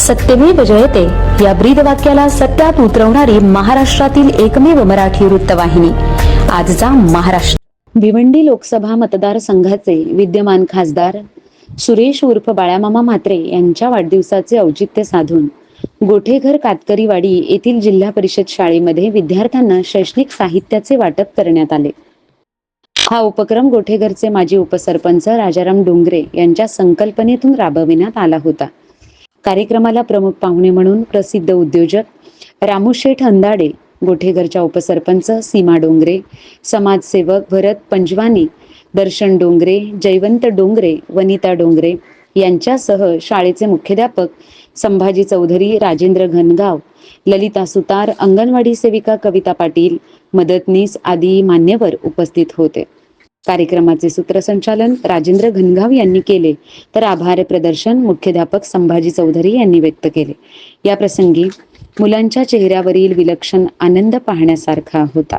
सत्यमेव जयते. या ब्रीद वाक्याला सत्यात उतरवणारी महाराष्ट्रातील एकमेव मराठी वृत्तवाहिनी. आजचा महाराष्ट्र. भिवंडी लोकसभा मतदारसंघाचे विद्यमान खासदार सुरेश उर्फ बाळामामा म्हात्रे यांच्या वाढदिवसाचे औचित्य साधून गोठेघर कातकरीवाडी येथील जिल्हा परिषद शाळेमध्ये विद्यार्थ्यांना शैक्षणिक साहित्याचे वाटप करण्यात आले. हा उपक्रम गोठेघरचे माजी उपसरपंच राजाराम डोंगरे यांच्या संकल्पनेतून राबविण्यात आला होता. कार्यक्रमाला प्रमुख पाहुणे म्हणून प्रसिद्ध उद्योजक रामूशेठ अंदाडे गोठेघरच्या उपसरपंच सीमा डोंगरे समाजसेवक भरत पंजवानी दर्शन डोंगरे जयवंत डोंगरे वनिता डोंगरे यांच्यासह शाळेचे मुख्याध्यापक संभाजी चौधरी राजेंद्र घनगाव ललिता सुतार अंगणवाडी सेविका कविता पाटील मदतनीस आदी मान्यवर उपस्थित होते. कार्यक्रमाचे सूत्रसंचालन राजेंद्र घनगाव यांनी केले. तर आभार प्रदर्शन मुख्याध्यापक संभाजी चौधरी यांनी व्यक्त केले. या प्रसंगी मुलांच्या चेहऱ्यावरील विलक्षण आनंद पाहण्यासारखा होता.